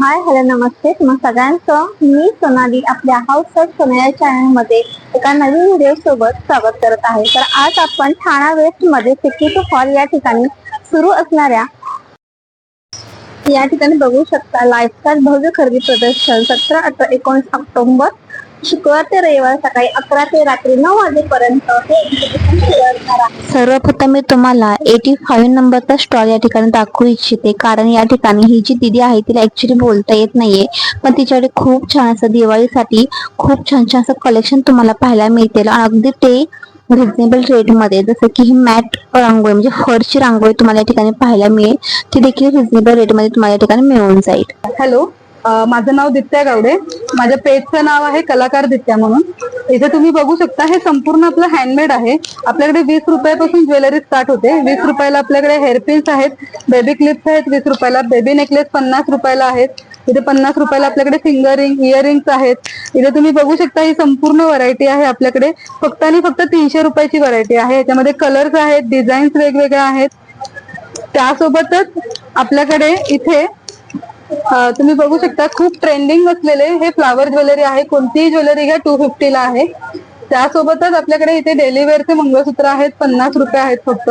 Hi hello नमस्ते. तुम्हा सगळ्यांचं मी सोनाली आपल्या हाऊस ऑफ सोना चॅनल एका नवीन व्हिडिओ सोबत स्वागत करत आहे. तर आज आपण ठाणा वेस्टमध्ये सिक्युरिटी हॉल या ठिकाणी सुरू असणाऱ्या या ठिकाणी बघू शकता. लाईफस्टाईल भव्य खरेदी प्रदर्शन सतरा अठरा एकोणीस ऑक्टोबर शुक्रवार ते रविवार सकाळी अकरा ते रात्री नऊ वाजेपर्यंत हे exhibition सुरू असणार आहे. सर्वप्रथम मी तुम्हाला एटी फाईव्ह नंबरचा स्टॉल या ठिकाणी दाखवू इच्छिते. कारण या ठिकाणी ही जी दिदी आहे तिला ऍक्च्युली बोलता येत नाहीये. पण तिच्याकडे खूप छान असं दिवाळीसाठी खूप छान छान असं कलेक्शन तुम्हाला पाहायला मिळतील. आणि अगदी ते रिझनेबल रेटमध्ये जसं की ही मॅट रांगोळी म्हणजे फरची रांगोळी तुम्हाला या ठिकाणी पाहायला मिळेल. ती देखील रिझनेबल रेटमध्ये तुम्हाला या ठिकाणी मिळून जाईल. हॅलो? माझं नाव दित्या गावडे. माझ्या पेजचं नाव आहे कलाकार दित्या म्हणून. इथे तुम्ही बघू शकता हे संपूर्ण आपलं हँडमेड आहे. आपल्याकडे वीस रुपयापासून ज्वेलरी स्टार्ट होते. वीस रुपयाला आपल्याकडे हेअरपिन्स आहेत बेबी क्लिप्स आहेत वीस रुपयाला बेबी नेकलेस पन्नास रुपयाला आहेत. इथे पन्नास रुपयाला आपल्याकडे फिंगरिंग इयरिंग्स आहेत. इथे तुम्ही बघू शकता ही संपूर्ण व्हरायटी आहे आपल्याकडे. फक्त आणि फक्त तीनशे रुपयाची व्हरायटी आहे. याच्यामध्ये कलर्स आहेत डिझाईन्स वेगवेगळ्या आहेत. त्यासोबतच आपल्याकडे इथे तुम्ही बघू शकता खूप ट्रेंडिंग असलेले हे फ्लावर ज्वेलरी आहे. कोणतीही ज्वेलरी घ्या टू फिफ्टीला आहे. त्यासोबतच आपल्याकडे इथे डेली वेअरचे मंगळसूत्र आहेत. पन्नास रुपये आहेत फक्त.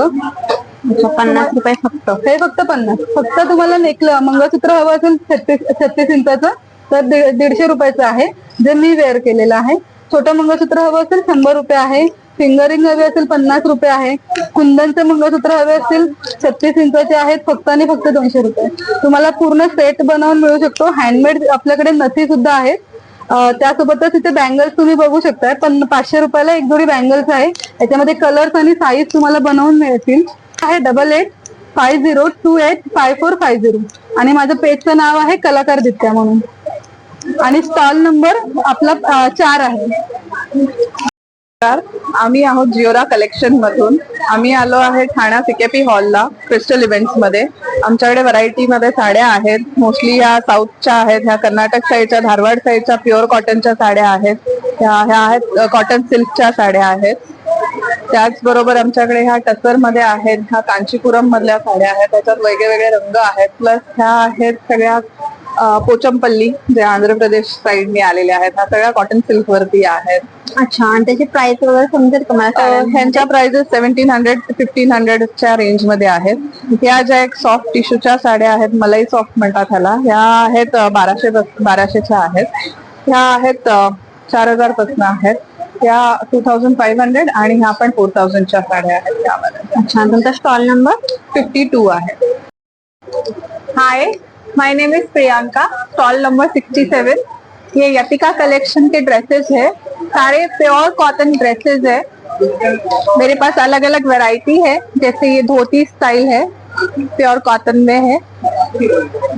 पन्नास रुपये फक्त. हे फक्त पन्नास. फक्त तुम्हाला नेकलं मंगळसूत्र हवं असेल छत्तीस छत्तीस इंचाचं तर दीड- दीडशे रुपयाचं आहे जे मी वेअर केलेलं आहे. छोटं मंगळसूत्र हवं असेल शंभर रुपये आहे. फिंगरिंग हवे असेल पन्नास रुपये आहे. कुंदनचे मंगळसूत्र हवे असतील छत्तीस इंचाचे आहेत फक्त आणि फक्त दोनशे रुपये. तुम्हाला पूर्ण सेट बनवून मिळू शकतो. हँडमेड आपल्याकडे नथी सुद्धा आहेत. त्यासोबतच इथे बँगल्स तुम्ही बघू शकता पण पाचशे रुपयाला एक जोडी बँगल्स आहे. याच्यामध्ये कलर्स आणि साईज तुम्हाला बनवून मिळतील. आहे double eight five zero two eight five four five zero आणि माझं पेजचं नाव आहे कलाकार दित्या म्हणून. आणि स्टॉल नंबर आपला चार आहे. आम्ही आहोत जिओरा कलेक्शन मधून आम्ही आलो आहे ठाणा सिकेपी हॉलला क्रिस्टल इव्हेंट्समध्ये आमच्याकडे व्हरायटी मध्ये साड्या आहेत. मोस्टली ह्या साऊथच्या आहेत ह्या कर्नाटक साईडच्या धारवाड साईडच्या प्युअर कॉटनच्या साड्या आहेत. ह्या ह्या आहेत कॉटन सिल्कच्या साड्या आहेत. त्याचबरोबर आमच्याकडे ह्या टसरमध्ये आहेत ह्या कांचीपुरम मधल्या साड्या आहेत. त्याच्यात वेगवेगळे रंग आहेत. प्लस ह्या आहेत सगळ्या पोचमपल्ली जे आंध्र प्रदेश साईडने आलेल्या आहेत. ह्या सगळ्या कॉटन सिल्क वरती आहेत अच्छा आणि त्याची प्राइस वगैरे समजेल का मला? ह्यांच्या प्राइजेस सेव्हन्टीन हंड्रेड फिफ्टीन हंड्रेडच्या रेंजमध्ये आहेत. ह्या ज्या एक सॉफ्ट टिश्यूच्या साड्या आहेत मलाई सॉफ्ट म्हणतात ह्याला ह्या आहेत अ, बाराशे पास- बाराशेच्या आहेत. ह्या आहेत चार हजारपासून आहेत. त्या टू थाउजंड फाईव्ह हंड्रेड आणि ह्या पण फोर थाउजंडच्या साड्या आहेत त्यामध्ये अच्छा आणि तुमचा स्टॉल नंबर फिफ्टी टू आहे. Hi my name is Priyanka stall number 67 ये यतिका कलेक्शन के ड्रेसेस है। सारे प्योर कॉटन ड्रेसेस है। मेरे पास अलग अलग वैरायटी है। जैसे ये धोती स्टाइल है प्योर कॉटन में है।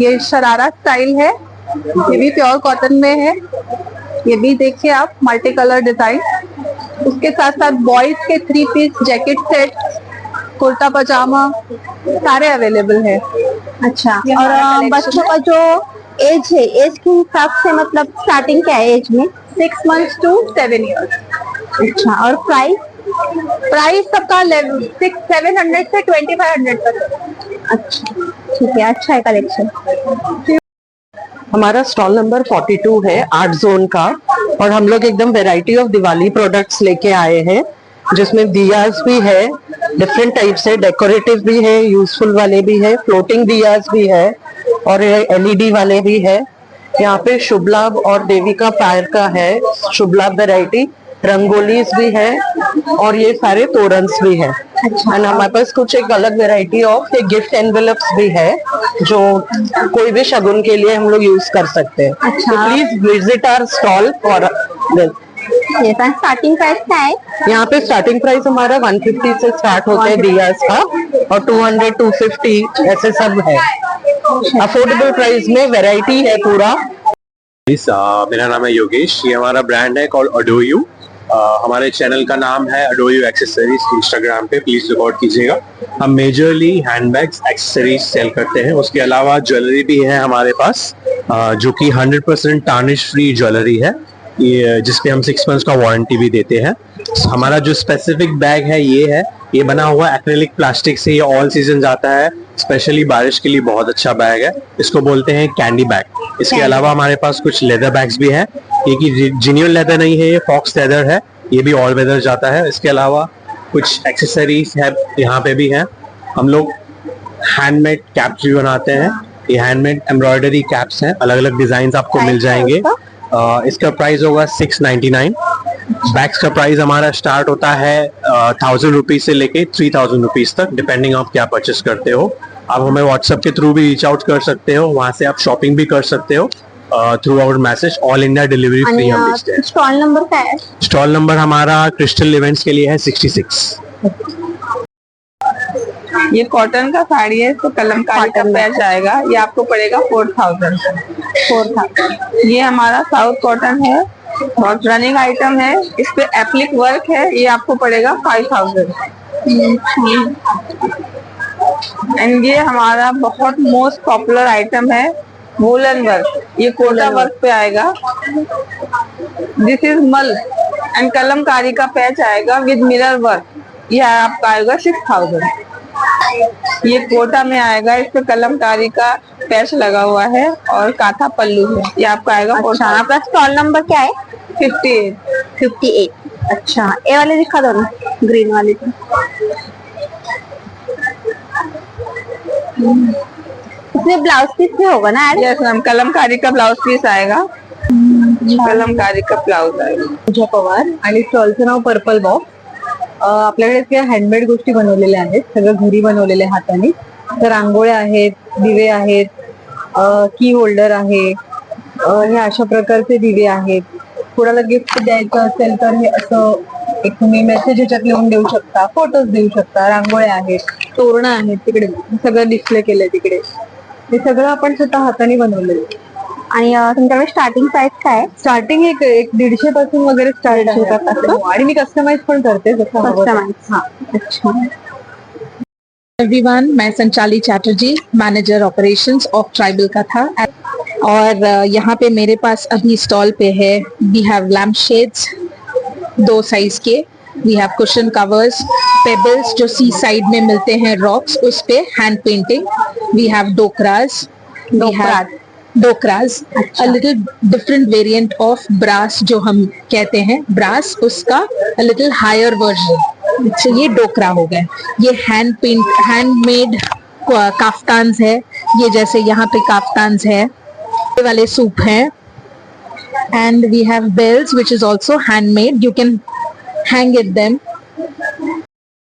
ये शरारा स्टाइल है, ये भी प्योर कॉटन में है। ये भी देखिए आप मल्टी कलर डिज़ाइन उसके साथ साथ बॉयज़ के three piece jacket set kurta pajama सारे अवेलेबल है। अच्छा और बच्चों का जो एज है एज के हिसाब से मतलब स्टार्टिंग क्या है एज में? Six months two seven years अच्छा और प्राइस प्राइस सबका सिक्स सेवन हंड्रेड से ट्वेंटी फाइव हंड्रेड तक अच्छा ठीक है अच्छा है कलेक्शन हमारा स्टॉल नंबर 42 है आर्ट जोन का और हम लोग एकदम वैरायटी ऑफ़ दिवाली प्रोडक्ट्स लेके आए हैं। जिसमें दियाज भी है डिफरेंट टाइप से डेकोरेटिव भी है यूजफुल वाले भी है फ्लोटिंग दियाज भी है और एलईडी वाले भी है। यहाँ पे शुभ लाभ और देविका फायर का है शुभ लाभ वेराइटी रंगोलीज भी है और ये सारे तोरन्स भी है। एंड हमारे पास कुछ एक अलग वेराइटी ऑफ़ ये गिफ्ट एनवेलप्स भी है जो कोई भी शगुन के लिए हम लोग यूज़ कर सकते हैं। अच्छा। तो please visit our stall for ये स्टार्टिंग प्राइस क्या? है यहाँ पे स्टार्टिंग प्राइस हमारा 150 से स्टार्ट होता है दियास का और 200 250 ऐसे सब है। अफोर्डेबल प्राइस में वैरायटी है पूरा। Uh, मेरा नाम है योगेश। ये हमारा ब्रांड है कॉल्ड अडोयू हमारे चैनल का नाम है अडोयू एक्सेसरीज इंस्टाग्राम पे। प्लीज़ रिकॉर्ड कीजिएगा। हम मेजरली हैंडबैग्स एक्सेसरीज सेल करते हैं। उसके अलावा ज्वेलरी भी है हमारे पास। Uh, जो कि 100% परसेंट टार्निश फ्री ज्वेलरी है। ये जिसपे हम सिक्स मंथ्स का वारंटी भी देते हैं। हमारा जो स्पेसिफिक बैग है ये है। ये बना हुआ एक्रेलिक प्लास्टिक से ये ऑल सीज़न जाता है। स्पेशली बारिश के लिए बहुत अच्छा बैग है। इसको बोलते हैं कैंडी बैग इसके अलावा हमारे पास कुछ लेदर बैग्स भी हैं। ये कि जिन्यून लेदर नहीं है ये फॉक्स लेदर है। ये भी ऑल वेदर जाता है। इसके अलावा कुछ एक्सेसरीज है यहाँ पे भी हैं। हम लोग हैंडमेड कैप्स भी बनाते हैं। ये हैंडमेड एम्ब्रॉयडरी कैप्स हैं। अलग अलग डिज़ाइन आपको मिल जाएँगे। इसका प्राइस होगा सिक्स नाइन्टी नाइन बैग्स का प्राइस हमारा स्टार्ट होता है थाउज़ेंड रुपीज़ से लेके थ्री थाउज़ेंड रुपीज़ तक डिपेंडिंग आप क्या परचेस करते हो। आप हमें व्हाट्सएप के थ्रू भी रीच आउट कर सकते हो वहाँ से आप शॉपिंग भी कर सकते हो through out message all India delivery free हम हैं। स्टॉल नंबर काय आहे स्टॉल नंबर हमारा क्रिस्टल इवेंट्स के लिए है सिक्सटी सिक्स ये कॉटन का साड़ी है इसको कलमकारी का पैच आएगा। ये आपको पड़ेगा फोर थाउज़ेंड फोर थाउज़ेंड ये हमारा साउथ कॉटन है बहुत रनिंग आइटम है। इस पे एप्लिक वर्क है ये आपको पड़ेगा फाइव थाउज़ेंड एंड ये हमारा बहुत मोस्ट पॉपुलर आइटम है वोलन वर्क ये कोटा वर्क पे आएगा। This is mull and Kalamkari का पैच आएगा विद मिरर वर्क ये आपका आएगा सिक्स थाउज़ेंड ये कोटा में आएगा। इस पे कलमकारी का पैच लगा हुआ है और काथा पल्लू है। ये आपका आएगा अच्छा। आपका स्टॉल नंबर क्या है? फिफ्टी एट फिफ्टी एट अच्छा ये वाले दिखा दो ना ग्रीन वाले तो। इसमें ब्लाउज पीस भी होगा ना यस मैम कलमकारी का ब्लाउज पीस आएगा। कलमकारी का ब्लाउज आएगा। पवार आणि स्टॉलचं नाव पर्पल बॉक्स आपल्याकडे त्या हँडमेड गोष्टी बनवलेल्या आहेत. सगळं घरी बनवलेल्या हाताने. तर रांगोळ्या आहेत दिवे आहेत की होल्डर आहे. हे अशा प्रकारचे दिवे आहेत. कोणाला गिफ्ट द्यायचं असेल तर हे असं एक तुम्ही मेसेज ह्याच्यात लिहून देऊ शकता फोटोज देऊ शकता. रांगोळ्या आहेत तोरणं आहेत तिकडे. सगळं डिस्प्ले केलंय तिकडे. हे सगळं आपण स्वतः हाताने बनवलेलं आहे. आणि अं, तुमच्याकडे स्टार्टिंग प्राइस काय आहे? स्टार्टिंग एक एक दीडशे पासून वगैरे स्टार्ट आहे दीडशे आणि मी कस्टमाइज पण करते जसं हवं तसं. अच्छा. एवरीवन मैं Sanchali Chatterjee manager operations of tribal Katha और अ, यहाँ पे मेरे पास अभी स्टॉल पे है. वी हैव लैम्प शेड्स दो size K. We have cushion covers pebbles जो सी साइड में मिलते हैं रॉक्स उस पे hand painting we have Dokras we have Dokras uh little different variant of brass जो हम कहते हैं। ब्रास उसका अ लिटिल हायर वर्जन तो ये डोकरा हो गए ये हैंड पेंट हैंडमेड काफ्तान्स है। ये जैसे यहाँ पे काफ्तान्स है। ये वाले सूप हैं। And we have bells which is also handmade. You can hang it them.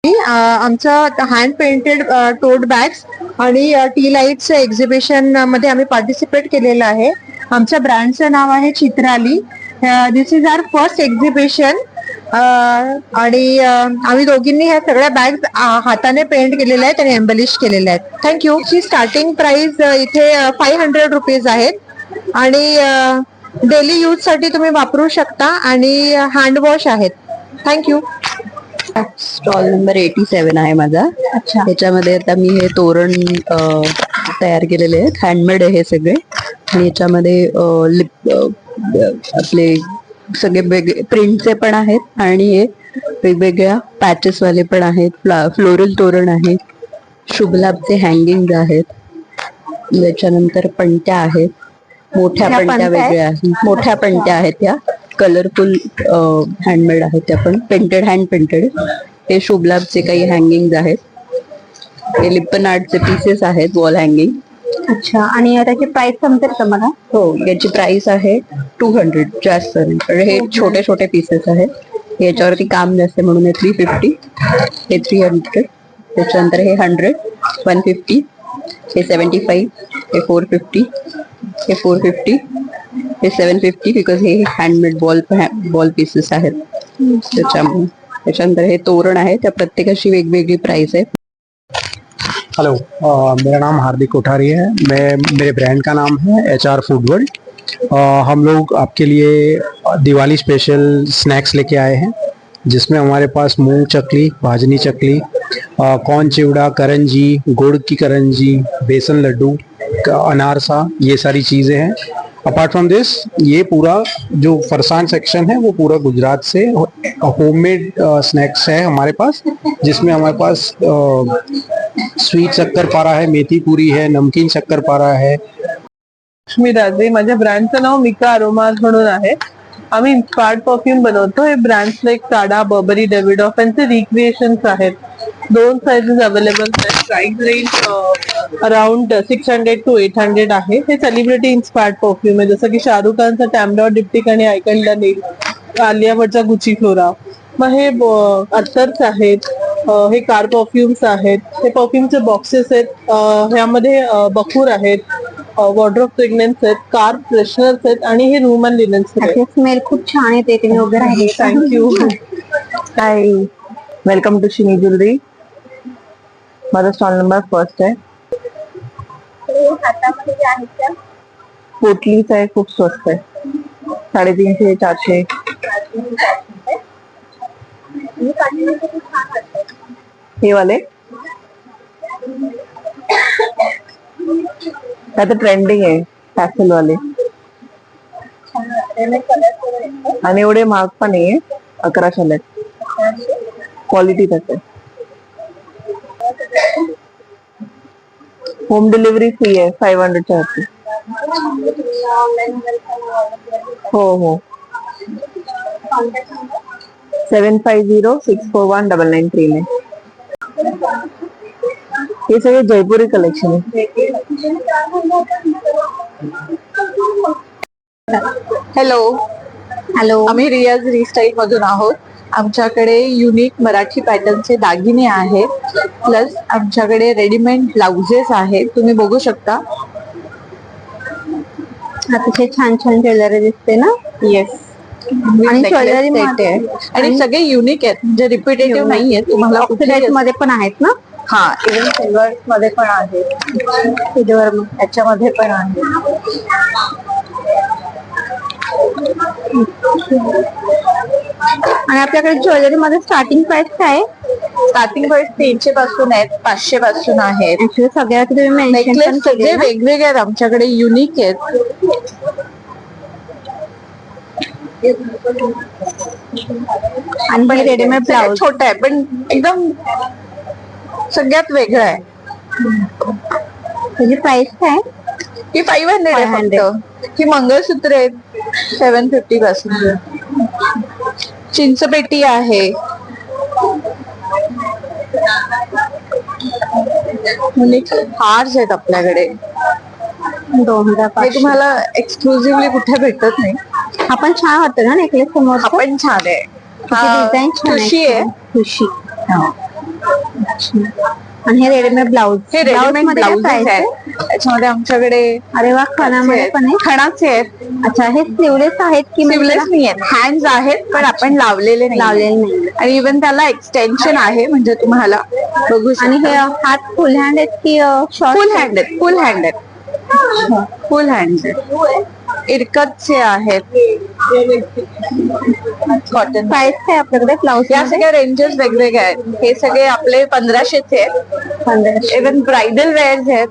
आमचं हँड पेंटेड टोट बॅग्स आणि टी लाईटचं एक्झिबिशनमध्ये आम्ही पार्टिसिपेट केलेलं आहे. आमच्या ब्रँडचं नाव आहे Chitrali. This is our first exhibition आणि आम्ही दोघींनी ह्या सगळ्या बॅग्स हाताने पेंट केलेल्या आहेत आणि एम्बलिश केलेल्या आहेत. थँक्यू ची स्टार्टिंग प्राइस इथे फाईव्ह हंड्रेड रुपीज आहेत. आणि डेली यूजसाठी तुम्ही वापरू शकता आणि हँडवॉश आहेत. Thank you stall number eighty seven आहे माझा. अच्छा. ह्याच्यामध्ये आता मी हे तोरण अ, तयार केलेले आहेत. हँडमेड आहे हे सगळे. आणि याच्यामध्ये अ, लिप अ, आपले सगळे वेगळे प्रिंटचे पण आहेत आणि हे वेगवेगळ्या पॅचेस वाले पण आहेत. फ्ला फ्लोरल तोरण आहे. शुभलाभचे हँगिंग आहेत. त्याच्यानंतर पणत्या आहेत. मोठ्या ह्या पणत्या पणत्या आहेत? वेगळ्या आहेत. मोठ्या पणत्या आहेत त्या कलरफुल हँडमेड आहेत त्या पण. पेंटेड हँड पेंटेड हे शुभलाभचे काही हँगिंग आहेत. हे लिप्पन आर्टचे पीसेस आहेत वॉल हँगिंग अच्छा आणि त्याची प्राइस समजेल का मला? हो याची प्राइस आहे टू हंड्रेड जास्त नाही हे छोटे छोटे पीसेस आहेत. याच्यावरती काम जास्त म्हणून हे थ्री फिफ्टी हे थ्री हंड्रेड त्याच्यानंतर हे हंड्रेड वन फिफ्टी हे सेवन्टी फाईव्ह हे फोर फिफ्टी हे four fifty seven fifty because हे हँडमेड बॉल बॉल पीसेस आहेत. त्याच्यामुळे त्याच्यानंतर हे तोरण आहे, त्या प्रत्येकाची वेगवेगळी प्राइस आहे. हेलो मेरा नाम हार्दिक कोठारी है. मैं, मेरे ब्रांड का नाम है एच आर फ़ूड वर्ल्ड हम लोग आपके लिए दिवाली स्पेशल स्नैक्स लेके आए हैं, जिसमें हमारे पास मूंग चकली, भाजनी चकली कौन चिवड़ा, करंजी, गुड़ की करंजी, बेसन लड्डू अनारसा, ये सारी चीज़ें हैं। अपार्ट फ्रॉम दिस ये पूरा जो फरसान सेक्शन है, वो पूरा गुजरात से होममेड स्नैक्स है हमारे पास, जिसमें हमारे पास स्वीट शक्कर पारा है, मेथी पूरी है, नमकीन शक्कर पारा है। लक्ष्मी राजे माझ्या ब्रँडचं नाव मिका अरोमाज म्हणून आहे. आम्ही इन्स्पायर्ड परफ्यूम बनवतो. हे लाईक टाडा बर्बरी डेव्हिडॉफ यांचे रिक्रिएशन्स आहेत. दोन अवेलेबल आहेत. Price range around six hundred to eight hundred आहे. हे सेलिब्रिटी इन्स्पायर्ड परफ्यूम आहे. जसं की शाहरुख खानचा टॅमडॉ डिप्टिक आणि आयकंडा नेल आलिया भटचा गुची फ्लोरा मग हे अत्तर्स आहेत. हे कार परफ्युम्स आहेत. हे परफ्युमचे बॉक्सेस आहेत. ह्यामध्ये बखूर आहेत. वॉर्ड्रॉप फ्रेग्नेन्स आहेत. कार फ्रेशनर्स आहेत. आणि हे रूम अँड लिनन्स स्मेल खूप छान येते. तुम्ही राहिले. Thank you hi welcome to shiny jewellery माझा स्टॉल नंबर फर्स्ट आहे. आहे पोटलीच आहे खूप स्वस्त आहे. साडेतीनशे चारशे. हे वाले? आता ट्रेंडिंग आहे टॅसल वाले. आणि एवढे महाग पण नाहीये अकराशे? क्वालिटी त्याच होम डिलिव्हरी फ्री आहे फाईव्ह हंड्रेडच्या वरती. हो हो. Seven five zero six four one double nine three nine हे सगळे जयपुरी कलेक्शन आहे हॅलो हॅलो आम्ही रियाज रिस्टाईल मधून आहोत. आमच्याकडे युनिक मराठी पॅटर्नचे दागिने आहेत. प्लस आमच्याकडे रेडीमेड ब्लाउजेस आहेत. तुम्ही बघू शकता. अतिशय छान छान ज्वेलरी दिसते ना? येस आणि ज्वेलरी आहे. आणि सगळे युनिक आहेत. म्हणजे रिपिटेटिव्ह नाही आहेत तुम्हाला मध्ये पण आहेत ना? हा इव्हन सिल्वर मध्ये पण आहे सिल्वर त्याच्यामध्ये पण आहे आणि आपल्याकडे ज्वेलरी मध्ये स्टार्टिंग प्राइस काय आहे? स्टार्टिंग प्राइस तीनशे पासून आहेत पाचशे पासून आहेत. ऍक्च्युली सगळ्यात तुम्ही मेन्शन पण नेकलेस सगळे ना. वेगवेगळे आहेत आमच्याकडे युनिक आहेत. आणि हे रेडीमेड ब्लाउज छोटं आहे पण एकदम सगळ्यात वेगळं आहे. त्याची प्राइस काय? ही फाईव्ह हंड्रेड आहे फक्त ही मंगळसूत्र आहेत. सेवन फिफ्टी पासून. चिंचपेटी आहे. हार्स आहेत आपल्याकडे. हे. तुम्हाला एक्सक्लुझिव्हली कुठे भेटत नाही. हा पण छान वाटतं ना नेकलेस समोर हा पण छान आहे. डिझाईन खुशी आहे. खुशी. आणि हे रेडीमेड ब्लाउज. हे रेडीमेड price आहे? त्याच्यामध्ये आमच्याकडे अरे वा खणामध्ये पण आहे खणाचे आहेत. अच्छा हे स्लीवलेस आहेत की सिवलेस नाही आहेत हँड्स आहेत पण आपण लावलेले नाही लावलेले नाही आणि इव्हन त्याला एक्सटेन्शन आहे म्हणजे तुम्हाला बघू आणि हे हात फुल हँड आहेत की शॉर्ट फुल हँड आहेत फुल हँड आहेत. फुल हँड आहेत. इरकतचे आहेत. कॉटन काय आपल्याकडे? ब्लाउज या सगळ्या रेंजेस वेगवेगळ्या आहेत. हे सगळे आपले पंधराशेचे आहेत. इव्हन ब्रायडल वेअर्स आहेत.